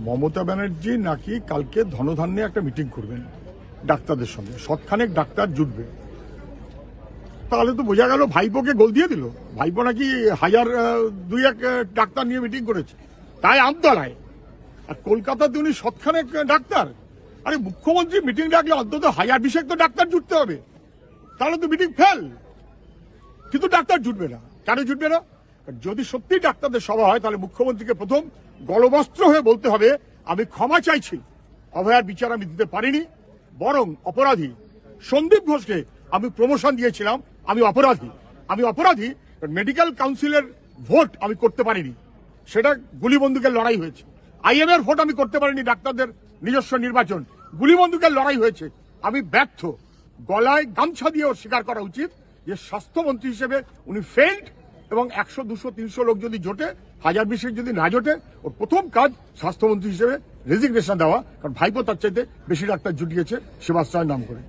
মমতা ব্যানার্জি নাকি কালকে ধনধান্যে একটা মিটিং করবেন ডাক্তারদের সঙ্গে। সৎখানেক ডাক্তার জুটবে। তাহলে তো বোঝা গেল ভাইপোকে গোল দিয়ে দিল। ভাইপো নাকি হাজার দুই এক ডাক্তার নিয়ে মিটিং করেছে। তাই আমতলায়। আর কলকাতাতে উনি সৎখানেক ডাক্তার। আরে মুখ্যমন্ত্রী মিটিং ডাকলে অন্তত হাজার বিশেক তো ডাক্তার জুটতে হবে। তাহলে তো মিটিং ফেল কিন্তু ডাক্তার জুটবে না। কেন জুটবে না? যদি সত্যি ডাক্তারদের সভা হয়, তাহলে মুখ্যমন্ত্রীকে প্রথম গলবস্ত্র হয়ে বলতে হবে, আমি ক্ষমা চাইছি। অভয়ার বিচার আমি দিতে পারিনি, বরং অপরাধী। সন্দীপ ঘোষকে আমি প্রমোশন দিয়েছিলাম, আমি অপরাধী। আমি অপরাধী মেডিকেল কাউন্সিলের ভোট আমি করতে পারিনি। সেটা গুলি বন্দুকের লড়াই হয়েছে। আইএমএর ভোট আমি করতে পারিনি, ডাক্তারদের নিজস্ব নির্বাচন। গুলি বন্দুকের লড়াই হয়েছে। আমি ব্যর্থ। গলায় গামছা দিয়ে ওর স্বীকার করা উচিত যে স্বাস্থ্যমন্ত্রী হিসেবে উনি ফেল্ড এবং একশো, দুশো, তিনশো লোক যদি জোটে, হাজার বিশেষ যদি না জোটে, ওর প্রথম কাজ স্বাস্থ্যমন্ত্রী হিসেবে রেজিগনেশন দেওয়া। কারণ ভাইপো তার চাইতে বেশি ডাক্তার জুটিয়েছে, সেবাশ্রয়ের নাম করে।